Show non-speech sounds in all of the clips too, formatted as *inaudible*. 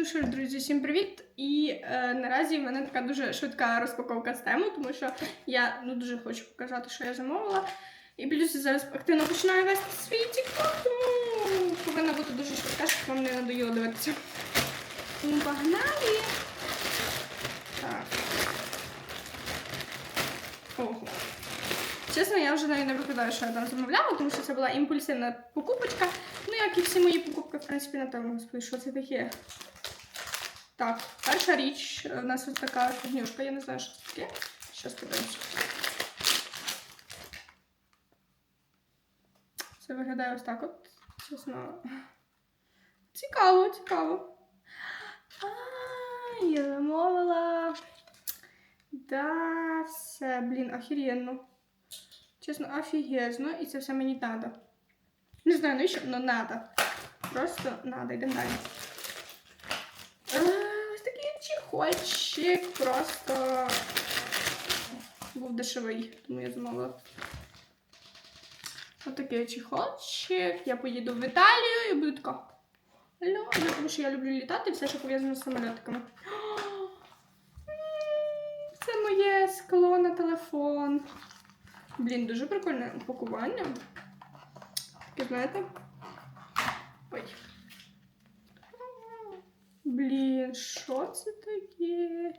Ну що ж, друзі, всім привіт! І е, наразі в мене така дуже швидка розпаковка з тему, тому що я ну, дуже хочу показати, що я замовила. І плюс я зараз активно починаю вести свій TikTok, тому повинна бути дуже швидка, щоб вам не надоїло дивитися. Тому погнали! Так. Ого. Чесно, я вже навіть не викладаю, що я там замовляла, тому що це була імпульсивна покупочка. Ну, як і всі мої покупки, в принципі, на тому, господи, що це таке. Так, перша річ, у нас ось така фігнюшка, я не знаю, що це таке. Щас подивимось. Це виглядає ось так от. Чесно. Цікаво, цікаво. А, я замовила. Да, все, блін, охеренно. Чесно, офігезно, і це все мені треба. Не знаю, навіщо, але треба. Просто треба, йдемо далі. Чехольчик, просто був дешевий, тому я замовила. Ось такий чехольчик. Я поїду в Італію і буду така. Алло, тому що я люблю літати, все, що пов'язано з самольотиками. Це моє скло на телефон. Блін, дуже прикольне упакування. Таке, знаєте? Блін, що це таке?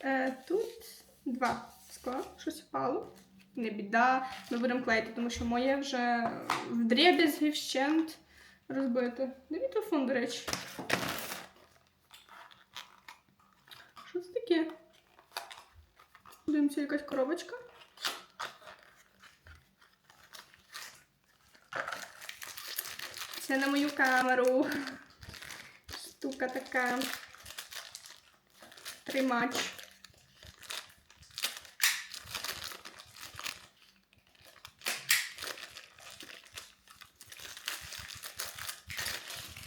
Е, тут два скла, щось впало. Не біда, ми будемо клеїти, тому що моє вже в дріб'язги вщент розбите. Де мій до речі? Що це таке? Дивимося, якась коробочка. Це на мою камеру. Штука така. Тримач.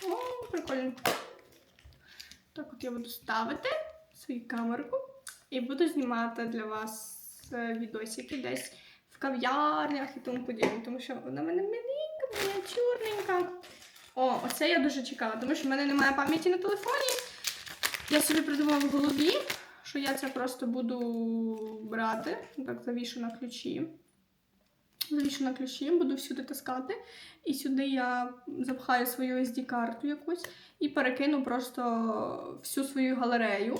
О, прикольно. Так от я буду ставити свою камерку і буду знімати для вас е, відосики десь в кав'ярнях і тому подібне, тому що вона в мене миленька, мініатюрненька. О, оце я дуже чекала, тому що в мене немає пам'яті на телефоні. Я собі придумала в голові, що я це просто буду брати. Так, завішу на ключі. Завішу на ключі, буду всюди таскати. І сюди я запхаю свою SD-карту якусь і перекину просто всю свою галерею.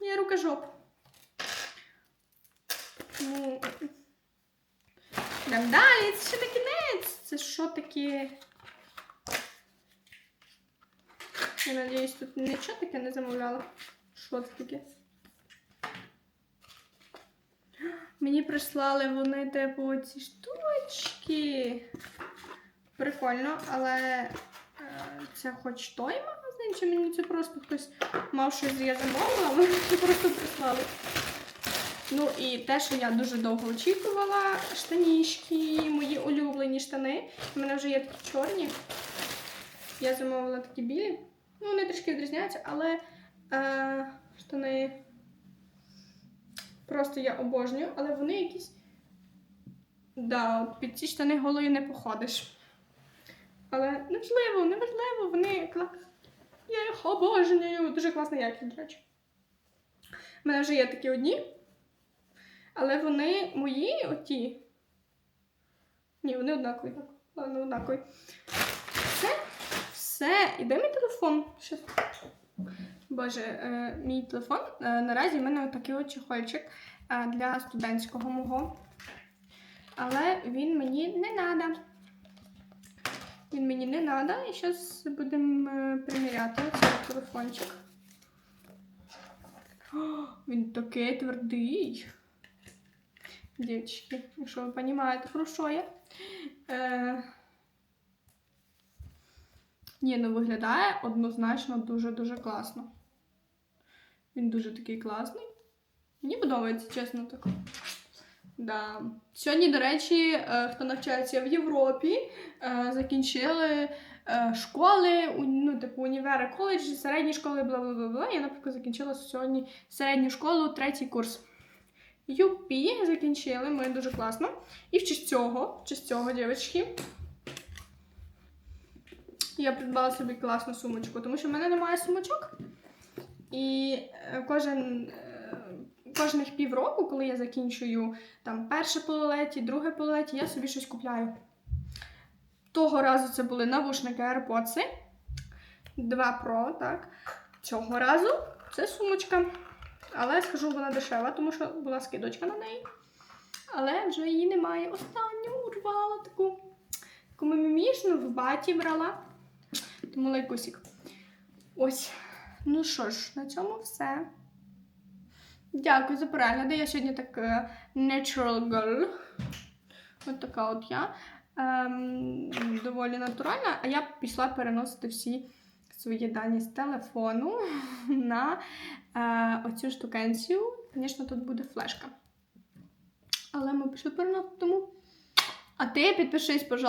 Я рукожоп. Ну, Йдемо далі, це ще не кінець. Це що таке? Я надіюсь, тут нічого таке не замовляла. Що це таке? Мені прислали вони типу ці штучки. Прикольно, але е, це хоч той магазин, чи мені це просто хтось мав щось я замовила, мені це просто прислали. Ну і те, що я дуже довго очікувала, штанішки, мої улюблені штани. У мене вже є такі чорні. Я замовила такі білі. Ну, вони трішки відрізняються, але е, штани просто я обожнюю, але вони якісь. Да, під ці штани голою не походиш. Але неважливо, неважливо, вони кла... Я їх обожнюю. Дуже класна якість, до речі. У мене вже є такі одні. Але вони мої оті. Ні, вони однакові. Ладно, однакові. Все. Все. І де мій телефон? Щас. Боже, е, мій телефон. Е, наразі в мене такий от чехольчик е, для студентського мого. Але він мені не треба. Він мені не треба. І зараз будемо е, приміряти цей телефончик. О, він такий твердий. Дівчатки, якщо ви розумієте, про що я. Е... Ні, ну виглядає однозначно дуже-дуже класно. Він дуже такий класний. Мені подобається, чесно так. Да. Сьогодні, до речі, е, хто навчається в Європі, е, закінчили е, школи, ну, типу універи, коледжі, середні школи, бла бла бла бла. Я, наприклад, закінчила сьогодні середню школу, третій курс. Юпі закінчили, ми дуже класно. І в честь цього, в честь цього, дівчатки, Я придбала собі класну сумочку, тому що в мене немає сумочок. І е, кожен, е, кожних півроку, коли я закінчую там перше полулеті, друге полулеті, я собі щось купляю. Того разу це були навушники AirPods 2 Pro, так. Цього разу це сумочка. Але скажу, вона дешева, тому що була скидочка на неї. Але вже її немає. Останню урвала таку. Таку мімімішну в баті брала. Тому лайкусик. Ось. Ну що ж, на цьому все. Дякую за перегляди. Я сьогодні так е, natural girl. От така от я. Ем, доволі натуральна, а я пішла переносити всі свої дані з телефону *laughs* на е, оцю штукенцію. Звісно, тут буде флешка. Але ми пішли переносити тому. А ти підпишись, пожалуйста.